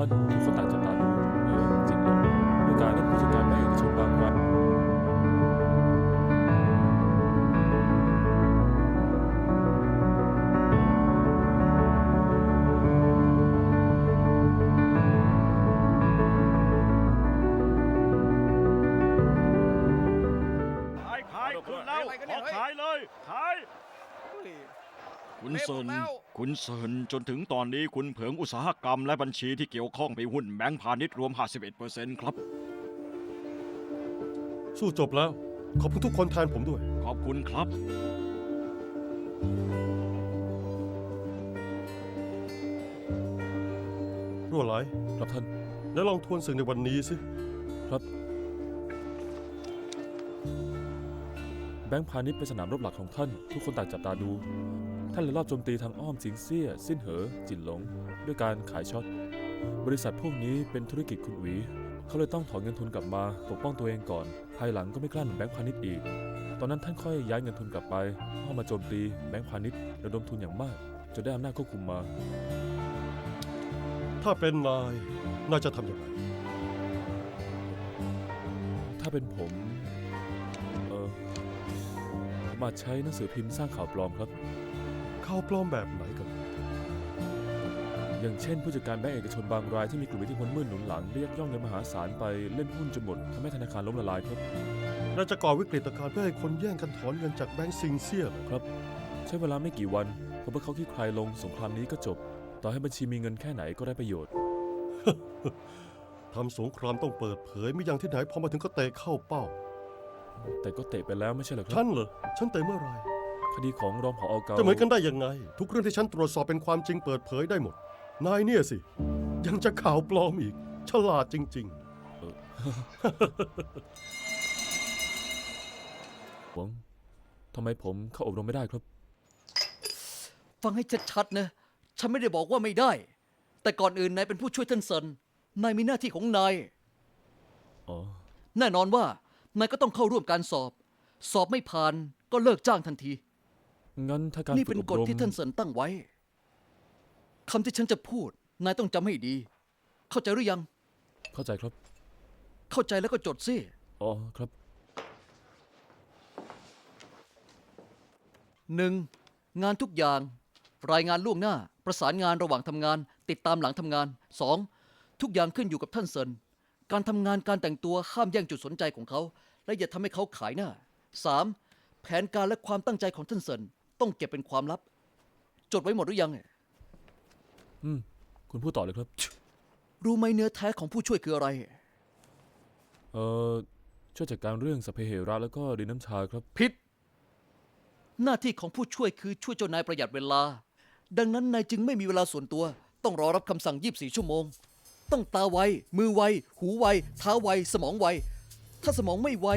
ท่านทุกคนต่างจับตาดูเออจริงเลยด้วยการเล่นผู้จัดการแม่เอกชนบางรายขายขายคุณเล่าอะไรกันเนี่ขยอเฮ้ยขายเลย ขาย คุณเซินเละหมดแล้ว คุณเซินจนถึงตอนนี้คุณเผิงอุตสาหกรรมและบัญชีที่เกี่ยวข้องไปหุ้นแบงก์พาณิชย์รวม 51%ครับ สู้จบแล้ว ขอบคุณทุกคนแทนผมด้วย ขอบคุณครับ รั่วไหลครับท่าน แล้วลองทวนสิ่งในวันนี้สิ ครับ แบงค์พาณิชย์เป็นสนามรบหลักของท่าน ทุกคนต่างจับตาดู ท่านเลยรอบโจมตีทางอ้อมจิงเซี่ยสิ้นเหอ จินหลง ด้วยการขายช็อต บริษัทพวกนี้เป็นธุรกิจคุณหวี เขาเลยต้องถอนเงินทุนกลับมาปกป้องตัวเองก่อน ภายหลังก็ไม่กล้าหนุนแบงค์พาณิชย์อีก ตอนนั้นท่านค่อยย้ายเงินทุนกลับไปเข้ามาโจมตีแบงค์พาณิชย์ระดมทุนอย่างมากจนได้อำนาจควบคุมมา ถ้าเป็นนายน่าจะทำอย่างไร ถ้าเป็นผม เออผมอาจใช้หนังสือพิมพ์สร้างข่าวปลอมครับ ข่าวปลอมแบบไหนกัน อย่างเช่น ผู้จัดการแบงก์เอกชนบางรายที่มีกลุ่มอิทธิพลมืดหนุนหลังเรียกย่องเงินมหาศาลไปเล่นหุ้นจนหมดทำให้ธนาคารล้มละลายครับ น่าจะก่อวิกฤตการณ์เพื่อให้คนแย่งกันถอนเงินจากแบงก์ซิงเซียเหรอครับ ใช้เวลาไม่กี่วันพอพวกเขาคลี่คลายลงสงครามนี้ก็จบ ต่อให้บัญชีมีเงินแค่ไหนก็ได้ประโยชน์ ทำสงครามต้องเปิดเผยไม่อย่างที่ไหนพอมาถึงก็เตะเข้าเป้า แต่ก็เตะไปแล้วไม่ใช่เหรอคฉัรับนเหรอ ฉันเตะเมื่อไหรค ดีของรองผอเกาจะเหมือนกันได้ยังไง ทุกเรื่องที่ฉันตรวจสอบเป็นความจริงเปิดเผยได้หมด นายเนี่ยสิ ยังจะข่าวปลอมอีก ฉลาดจริงหวงทำไมผมเข้าอบรมไม่ได้ครับ ฟังให้ชัดๆนะ ฉันไม่ได้บอกว่าไม่ได้ แต่ก่อนอื่นนายเป็นผู้ช่วยท่านเซินนายมีหน้าที่ของนาย อ๋อ แน่นอนว่านายก็ต้องเข้าร่วมการสอบ สอบไม่ผ่านก็เลิกจ้างทันที งั้นถ้าการนี่ฝึเป็นอบกฎรมที่ท่านเซินตั้งไว้ คำที่ฉันจะพูด นายต้องจำให้ดี เข้าใจหรือยัง เข้าใจครับ เข้าใจแล้วก็จดสิ อ๋อครับหนึ่งงานทุกอย่าง รายงานล่วงหน้า ประสานงานระหว่างทำงาน ติดตามหลังทำงานสองทุกอย่างขึ้นอยู่กับท่านเซินการทำงานการแต่งตัวห้ามแย่งจุดสนใจของเขา และอย่าทำให้เขาขายหน้าสามแผนการและความตั้งใจของท่านเซิน ต้องเก็บเป็นความลับ จดไว้หมดหรือยัง อืม คุณพูดต่อเลยครับ รู้ไหมเนื้อแท้ของผู้ช่วยคืออะไร เอ่อ ช่วยจัดการเรื่องสพเปเหระแล้วก็ดินน้ำชาครับ ผิด หน้าที่ของผู้ช่วยคือช่วยเจ้านายประหยัดเวลา ดังนั้นนายจึงไม่มีเวลาส่วนตัว ต้องรอรับคำสั่ง 24 ชั่วโมง ต้องตาไว มือไว หูไว เท้าไว สมองไว ถ้าสมองไม่ไว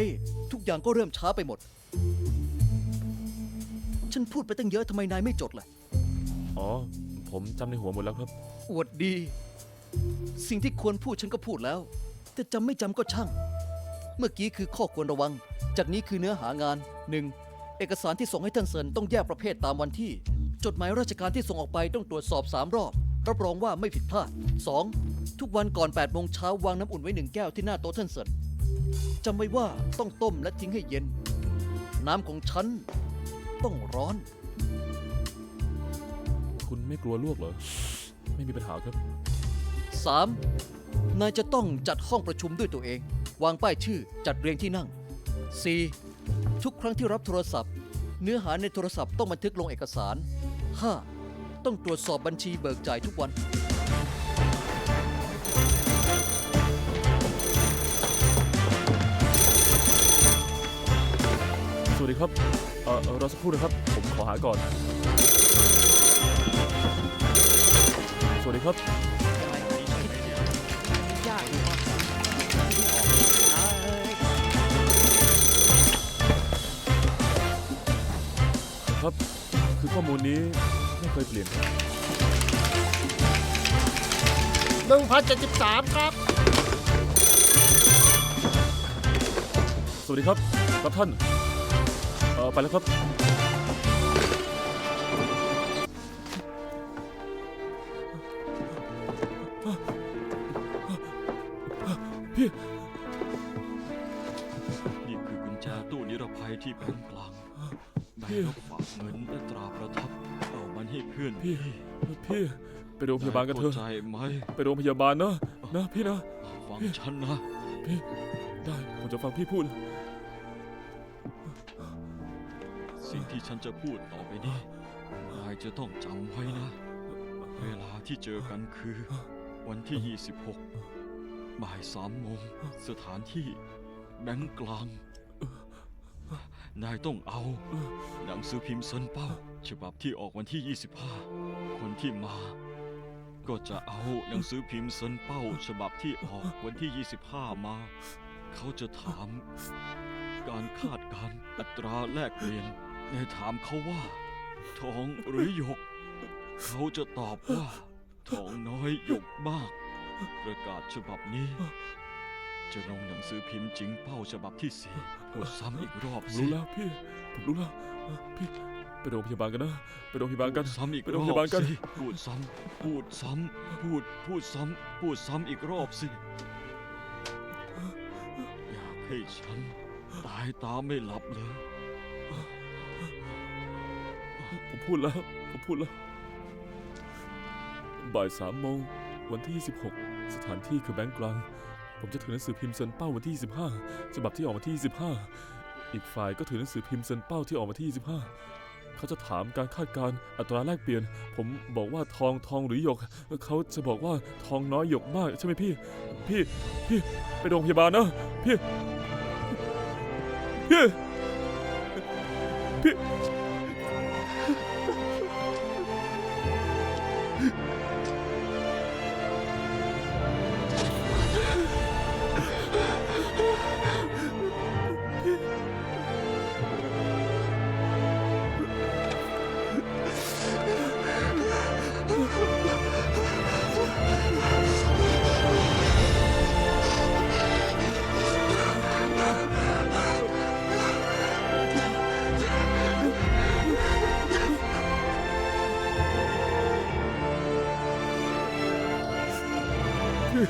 ทุกอย่างก็เริ่มช้าไปหมด ฉันพูดไปตั้งเยอะทำไมนายไม่จดล่ะ อ๋อ ผมจำในหัวหมดแล้วครับ อวดดี สิ่งที่ควรพูดฉันก็พูดแล้ว แต่จำไม่จำก็ช่าง เมื่อกี้คือข้อควรระวัง จากนี้คือเนื้อหางาน 1. เอกสารที่ส่งให้ท่านเซินต้องแยกประเภทตามวันที่ จดหมายราชการที่ส่งออกไปต้องตรวจสอบ 3 รอบ รับรองว่าไม่ผิดพลาด 2. ทุกวันก่อน8โมงเช้าวางน้ำอุ่นไว้หนึ่งแก้วที่หน้าโต๊ะท่านเซินจำไว้ว่าต้องต้มและทิ้งให้เย็น น้ำของฉัน ต้องร้อน คุณไม่กลัวลวกเหรอ ไม่มีปัญหาครับ 3. นายจะต้องจัดห้องประชุมด้วยตัวเอง วางป้ายชื่อจัดเรียงที่นั่ง 4. ทุกครั้งที่รับโทรศัพท์ เนื้อหาในโทรศัพท์ต้องบันทึกลงเอกสาร 5. ต้องตรวจสอบบัญชีเบิกจ่ายทุกวัน สวัสดีครับเอ่อเอ่อรอสักครู่นะครับ ผมขอหาก่อน สวัสดีครับ ครับ คือข้อมูลนี้ไม่เคยเปลี่ยนครับ1,073 ครับ สวัสดีครับ ครับท่านเอ่อไปแล้วครับนพี่ นี่คือกุญแจตู้นิรภัยที่แบงก์กลางใบพี่รับฝากเงินและตราประทับ เอามันให้เพื่อนพี่พี่ ไปโรงพยาบาลกันเถอะเข้ใจไหมไปโรงพยาบาลนะนะพี่นะ ฟังฉันนะ พี่ ได้ ผมจะฟังพี่พูด สิ่งที่ฉันจะพูดต่อไปนี้นายจะต้องจำไว้นะ เวลาที่เจอกันคือ วันที่ 26 บ่ายสามโมงสถานที่แบงก์กลาง นายต้องเอา หนังสือพิมพ์เซินเป้า ฉบับที่ออกวันที่ 25 คนที่มา ก็จะเอาหนังสือพิมพ์เซินเป้า ฉบับที่ออกวันที่ 25 มา เขาจะถามการคาดการณ์อัตราแลกเปลี่ยน ถามเขาว่าทองหรือหยก เขาจะตอบว่าทองน้อยหยกมาก ประกาศฉบับนี้ จะลงหนังสือพิมพ์จิงเป้าฉบับที่สี่กดซ้ำอีกรอบผมสิรู้แล้วพี่ ผมรู้แล้วเออพี่ไปโรงพยาบาลกันนะไปโรงพยาบาลกันซ้ำอีกไปรโรงอพยาบาลบกันสิพูดซ้ำพูดซ้ำพูดพูดซ้ำพูดซ้ำอีกรอบสิ อยากให้ฉัน ตายตาไม่หลับเลย พูดแล้ว ผมพูดแล้ว บ่ายสามโมงวันที่ 26 สถานที่คือแบงก์กลาง ผมจะถือหนังสือพิมพ์เซนเป้าวันที่ 25 ฉบับที่ออกมาที่ 25 อีกฝ่ายก็ถือหนังสือพิมพ์เซนเป้าที่ออกมาที่ 25 เขาจะถามการคาดการณ์อัตราแลกเปลี่ยน ผมบอกว่าทองทองหรือหยก เขาจะบอกว่าทองน้อยหยกมากใช่ไหมพี่ พี่ พี่ไปโรงพยาบาลนะ พี่ พี่ あっ。